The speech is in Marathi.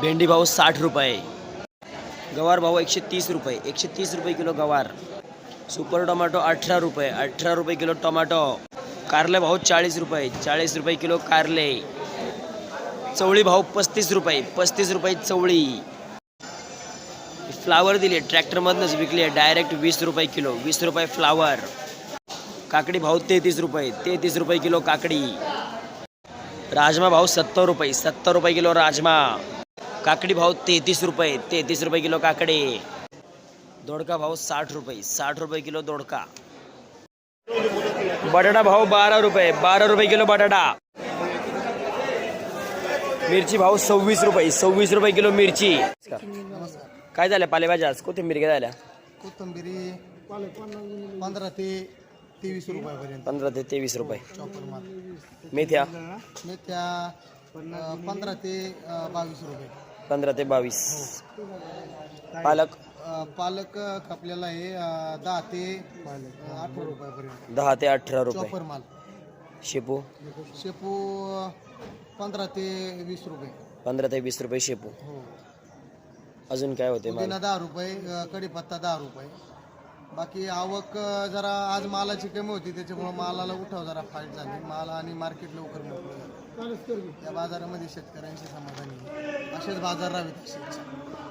भेंडी भाऊ साठ रुपये. गवार भाऊ एकशे तीस रुपये. एकशे तीस रुपये किलो गवार. सुपर टोमॅटो अठरा रुपये. अठरा रुपये किलो टोमॅटो. कारले भाऊ चाळीस रुपये. चाळीस रुपये किलो कारले. चवळी भाऊ पस्तीस रुपये. पस्तीस रुपये चवळी. फ्लावर दिले. ट्रॅक्टरमधनंच विकले. आहे डायरेक्ट वीस रुपये किलो. वीस रुपये फ्लावर. काकडी भाव तेहतीस रुपये. तेहतीस रुपये किलो काकडी. राजमा भाव सत्तर रुपये. सत्तर रुपये किलो राजमा. काकडी भाव तेहतीस रुपये तेहतीस रुपये किलो काकडी. दोडका भाव साठ रुपये साठ रुपये किलो दोडका. बटाटा भाव बारा रुपये बारा रुपये किलो बटाटा. मिरची भाव सव्वीस रुपये सव्वीस रुपये किलो मिरची. काय झालं पालेभाज्या आज? कोथिंबीर काय झाल्या? कोथंबिरी पंधरा ते तेवीस रुपयापर्यंत. पंधरा ते तेवीस रुपये. चॉपर माल. मेथ्या? मेथ्या पंधरा ते बावीस रुपये. पंधरा ते बावीस. पालक? अं, पालक कापलेला आहे दहा ते अठरा रुपयापर्यंत. दहा ते अठरा रुपये. चॉपर माल. शेपू? शेपू पंधरा ते वीस रुपये. पंधरा ते वीस रुपये शेपू. हो. अजून काय होते पुदिना दहा रुपये अं, कढीपत्ता दहा रुपये. बाकी आवक अं, जरा आज मालाची कमी होती त्याच्यामुळे मालाला उठाव जरा फाईट झाली. माल आणि मार्केट लवकर मोकळं झालं. या बाजारामध्ये शेतकऱ्यांशी समाधानी आहे. असेच बाजार राहावेत